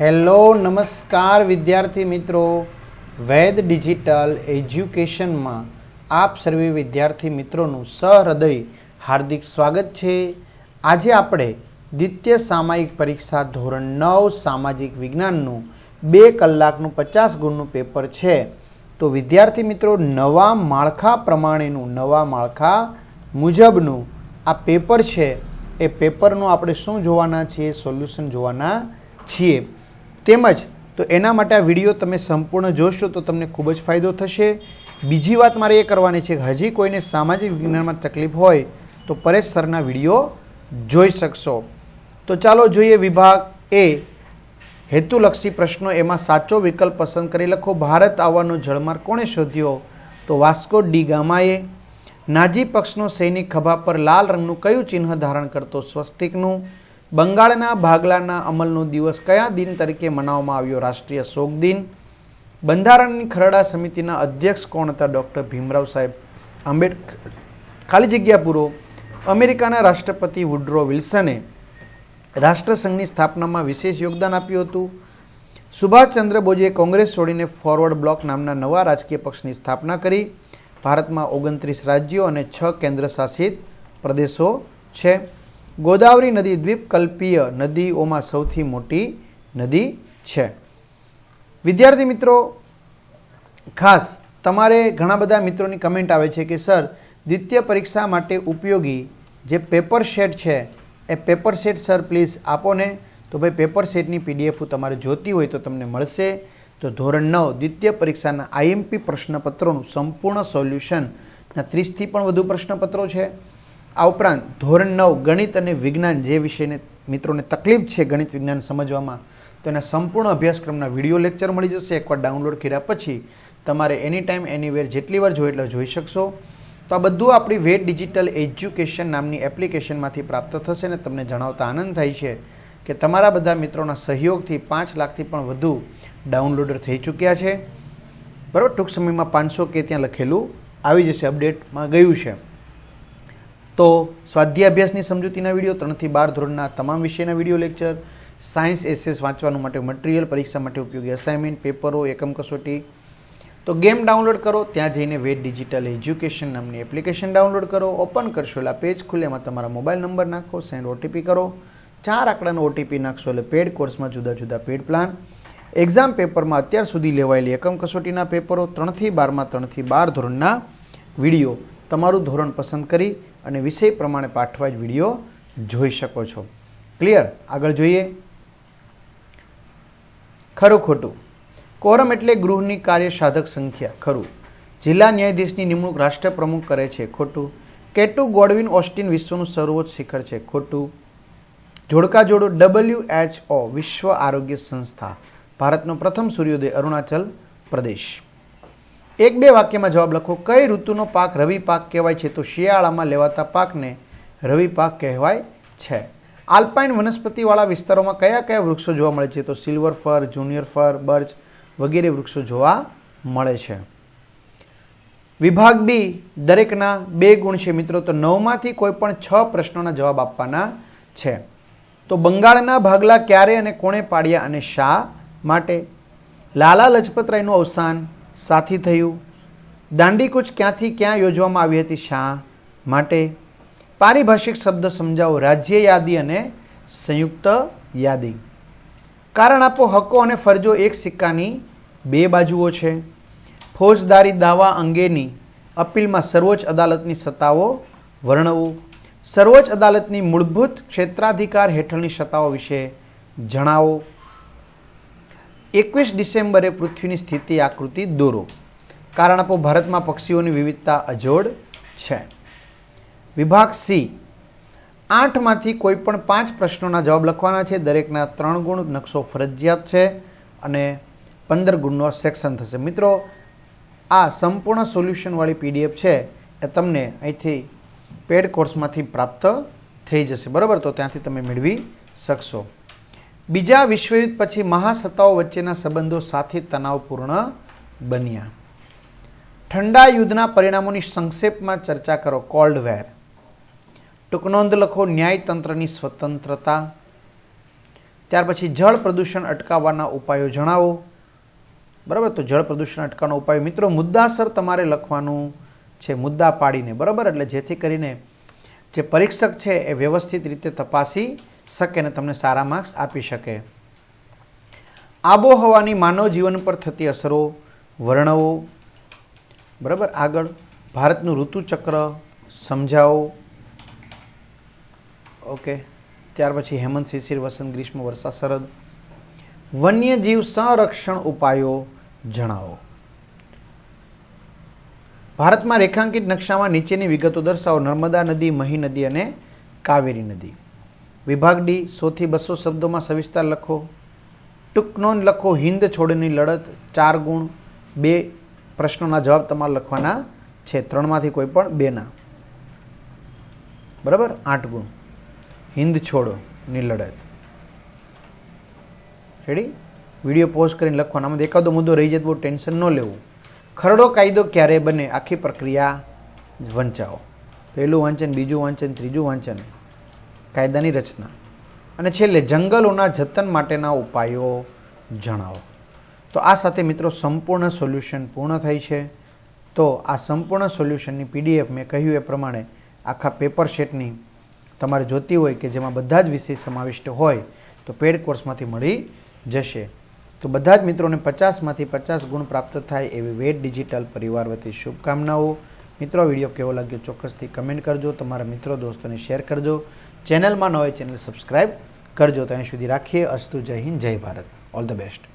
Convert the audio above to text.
Hello, નમસ્કાર વિદ્યાર્થી મિત્રો. વેદ ડિજિટલ એજ્યુકેશનમાં આપ સર્વે વિદ્યાર્થી મિત્રોનું સહૃદય હાર્દિક સ્વાગત છે. આજે આપણે દ્વિતીય સામાયિક પરીક્ષા ધોરણ નવ, સામાજિક વિજ્ઞાનનું બે કલાકનું પચાસ ગુણનું પેપર છે. તો વિદ્યાર્થી મિત્રો, નવા માળખા પ્રમાણેનું, નવા માળખા મુજબનું આ પેપર છે. એ પેપરનું આપણે શું જોવાના છીએ? સોલ્યુશન જોવાના છીએ. તેમજ તો એના માટે આ વીડિયો તમે સંપૂર્ણ જોશો તો તમને ખૂબ જ ફાયદો થશે. બીજી વાત મારે એ કરવાની છે કે હજી કોઈને સામાજિક વિજ્ઞાનમાં તકલીફ હોય તો પરેશ સરના વીડિયો જોઈ શકશો. તો ચાલો જોઈએ વિભાગ એ. હેતુલક્ષી પ્રશ્નો એમાં સાચો વિકલ્પ પસંદ કરી લખો. ભારત આવવાનો જળમાર્ગ કોણે શોધ્યો? તો વાસ્કો ડી ગામાએ. નાજી પક્ષનો સૈનિક ખભા પર લાલ રંગનું કયું ચિહ્ન ધારણ કરતો સ્વસ્તિકનું? બંગાળના ભાગલાના અમલનો દિવસ કયા દિન તરીકે મનાવવામાં આવ્યો? રાષ્ટ્રીય શોક દિન. બંધારણની ખરડા સમિતિના અધ્યક્ષ કોણ હતા? ડૉક્ટર ભીમરાવ સાહેબ આંબેડકર. ખાલી જગ્યા પૂરો. અમેરિકાના રાષ્ટ્રપતિ વુડ્રો વિલ્સને રાષ્ટ્રસંઘની સ્થાપનામાં વિશેષ યોગદાન આપ્યું હતું. સુભાષચંદ્ર બોઝે કોંગ્રેસ છોડીને ફોરવર્ડ બ્લોક નામના નવા રાજકીય પક્ષની સ્થાપના કરી. ભારતમાં ઓગણત્રીસ રાજ્યો અને છ કેન્દ્ર શાસિત પ્રદેશો છે. ગોદાવરી નદી દ્વીપકલ્પીય નદીઓમાં સૌથી મોટી નદી છે. વિદ્યાર્થી મિત્રો, ખાસ તમારે ઘણા બધા મિત્રોની કમેન્ટ આવે છે કે, સર, દ્વિતીય પરીક્ષા માટે ઉપયોગી જે પેપર સેટ છે, એ પેપર સેટ સર પ્લીઝ આપો ને. તો ભાઈ પેપર સેટની પીડીએફ તમારે જોતી હોય તો તમને મળશે. તો ધોરણ નવ, દ્વિતીય પરીક્ષાના આઈએમપી પ્રશ્નપત્રોનું સંપૂર્ણ સોલ્યુશનના ત્રીસથી પણ વધુ પ્રશ્નપત્રો છે. આ ઉપરાંત ધોરણ નવ ગણિત અને વિજ્ઞાન જે વિષયને મિત્રોને તકલીફ છે ગણિત વિજ્ઞાન સમજવામાં, તો એના સંપૂર્ણ અભ્યાસક્રમના વીડિયો લેક્ચર મળી જશે. એકવાર ડાઉનલોડ કર્યા પછી તમારે એની ટાઈમ એનીવેર જેટલી વાર જોઈએ એટલે જોઈ શકશો. તો આ બધું આપણી વેટ ડિજિટલ એજ્યુકેશન નામની એપ્લિકેશનમાંથી પ્રાપ્ત થશે ને તમને જણાવતા આનંદ થાય છે કે તમારા બધા મિત્રોના સહયોગથી પાંચ લાખથી પણ વધુ ડાઉનલોડર થઈ ચૂક્યા છે. બરાબર? ટૂંક સમયમાં પાંચસો કે ત્યાં લખેલું આવી જશે, અપડેટમાં ગયું છે. તો સ્વાધ્યાય અભ્યાસની સમજૂતીના વીડિયો ત્રણથી બાર ધોરણના તમામ વિષયના વીડિયો લેક્ચર, સાયન્સ, એસએસ વાંચવાનું માટે મટીરિયલ પરીક્ષા માટે ઉપયોગી અસાઇનમેન્ટ, પેપરો, એકમ કસોટી. તો ગેમ ડાઉનલોડ કરો, ત્યાં જઈને વેદ ડિજિટલ એજ્યુકેશન નામની એપ્લિકેશન ડાઉનલોડ કરો, ઓપન કરશો એટલે પેજ ખુલે, એમાં તમારા મોબાઈલ નંબર નાખો, સેન્ડ ઓટીપી કરો. ચાર આંકડાનો ઓટીપી નાખશો એટલે પેડ કોર્સમાં જુદા જુદા પેડ પ્લાન. એક્ઝામ પેપરમાં અત્યાર સુધી લેવાયેલી એકમ કસોટીના પેપરો ત્રણથી બારમાં, ત્રણથી બાર ધોરણના વીડિયો. તમારું ધોરણ પસંદ કરી અને વિષય પ્રમાણે પાઠવા જ વીડિયો જોઈ શકો છો. ક્લિયર આગળ જોઈએ. ખરું ખોટું. કોરમ એટલે ગૃહની કાર્ય સાધક સંખ્યા. ખરું. જિલ્લા ન્યાયાધીશની નિમણૂક રાષ્ટ્રપ્રમુખ કરે છે. ખોટું. કેટુ ગોડવિન ઓસ્ટિન વિશ્વનું સર્વોચ્ચ શિખર છે. ખોટું. જોડકા જોડો ડબલ્યુ એચ ઓ વિશ્વ આરોગ્ય સંસ્થા, ભારતનો પ્રથમ સૂર્યોદય અરુણાચલ પ્રદેશ. એક બે વાક્યમાં જવાબ લખો. કઈ ઋતુનો પાક રવિ પાક કહેવાય છે તો શિયાળામાં લેવાતા પાકને રવિ પાક કહેવાય છે. આલ્પાઇન વનસ્પતિવાળા વિસ્તારોમાં કયા કયા વૃક્ષો જોવા મળે છે તો silver fir, juniper fir, birch વગેરે વૃક્ષો જોવા મળે છે. વિભાગ બી, દરેકના બે ગુણ છે. મિત્રો, તો નવમાંથી કોઈ પણ છ પ્રશ્નોના જવાબ આપવાના છે. તો બંગાળના ભાગલા ક્યારે અને કોણે પાડ્યા અને શા માટે? લાલા લજપતરાયનું અવસાન સાથી થયું. દાંડીકૂચ ક્યાંથી ક્યાં યોજવામાં આવી હતી શા માટે? પારિભાષિક શબ્દ સમજાવો, રાજ્ય યાદી અને સંયુક્ત યાદી. કારણ આપો હકો અને ફરજો એક સિક્કાની બે બાજુઓ છે. ફોજદારી દાવા અંગેની અપીલમાં સર્વોચ્ચ અદાલતની સત્તાઓ વર્ણવું. સર્વોચ્ચ અદાલતની મૂળભૂત ક્ષેત્રાધિકાર હેઠળની સત્તાઓ વિશે જણાવો. એકવીસ ડિસેમ્બરે પૃથ્વીની સ્થિતિ આકૃતિ દોરો. કારણ આપો ભારતમાં પક્ષીઓની વિવિધતા અજોડ છે. વિભાગ સી. આઠમાંથી કોઈ પણ પાંચ પ્રશ્નોના જવાબ લખવાના છે. દરેકના ત્રણ ગુણ નકશો ફરજિયાત છે અને પંદર ગુણનો સેક્શન થશે. મિત્રો, આ સંપૂર્ણ સોલ્યુશનવાળી પીડીએફ છે એ તમને અહીંથી પેડ કોર્સમાંથી પ્રાપ્ત થઈ જશે. બરાબર? તો ત્યાંથી તમે મેળવી શકશો. બીજા વિશ્વયુદ્ધ પછી મહાસત્તાઓ વચ્ચેના સંબંધો સાથે તણાવપૂર્ણ બન્યા. ઠંડા યુદ્ધના પરિણામોની સંક્ષેપમાં ચર્ચા કરો. Cold war. ટૂંક નોંધ લખો. ન્યાયતંત્રની સ્વતંત્રતા. ત્યાર પછી જળ પ્રદૂષણ અટકાવવાના ઉપાયો જણાવો. બરાબર? તો જળ પ્રદૂષણ અટકાવવાનો ઉપાય. મિત્રો, મુદ્દાસર તમારે લખવાનું છે. મુદ્દા પાડીને. બરાબર? એટલે જેથી કરીને જે પરીક્ષક છે એ વ્યવસ્થિત રીતે તપાસી શકે અને તમને સારા માર્ક્સ આપી શકે. આબોહવાની માનવ જીવન પર થતી અસરો, વર્ણવો, બરાબર? આગળ, ભારતનું ઋતુચક્ર, સમજાવો. ઓકે ત્યાર પછી હેમંત, શિશિર, વસંત, ગ્રીષ્મ, વર્ષા, શરદ. વન્યજીવ સંરક્ષણ ઉપાયો જણાવો. ભારતમાં રેખાંકિત નકશામાં નીચેની વિગતો દર્શાવો. નર્મદા નદી, મહી નદી અને કાવેરી નદી. વિભાગ ડી, સોથી બસો શબ્દોમાં સવિસ્તાર લખો. ટૂંક નોંધ લખો હિન્દ છોડની લડત, ચાર ગુણ, બે પ્રશ્નોના જવાબ તમારે લખવાના છે. ત્રણમાંથી કોઈ પણ બેના બરાબર? આઠ ગુણ. હિન્દ છોડોની લડત. રેડી વીડિયો પોઝ કરીને લખવાનો. આમાં એકાદો મુદ્દો રહી જાય બહુ ટેન્શન ન લેવું. ખરડો કાયદો ક્યારે બને? આખી પ્રક્રિયા વંચાવો. પહેલું વાંચન, બીજું વાંચન, ત્રીજું વાંચન. કાયદાની રચના. અને છેલ્લે જંગલોના જતન માટેના ઉપાયો જણાવો. તો આ સાથે મિત્રો સંપૂર્ણ સોલ્યુશન પૂર્ણ થઈ છે. તો આ સંપૂર્ણ સોલ્યુશનની પીડીએફ મેં કહ્યું એ પ્રમાણે આખા પેપર શેટની તમારે જોતી હોય કે જેમાં બધા જ વિષય સમાવિષ્ટ હોય તો પેડ કોર્સમાંથી મળી જશે. તો બધા જ મિત્રોને પચાસમાંથી પચાસ ગુણ પ્રાપ્ત થાય એવી વેટ ડિજિટલ પરિવાર વતી શુભકામનાઓ. મિત્રો વીડિયો કેવો લાગ્યો ચોક્કસથી કમેન્ટ કરજો. તમારા મિત્રો, દોસ્તોને શેર કરજો. ચેનલમાં ન હોય ચેનલ સબસ્ક્રાઈબ કરજો તો અહીં સુધી રાખીએ. અસ્તુ જય હિન્દ, જય ભારત. All the best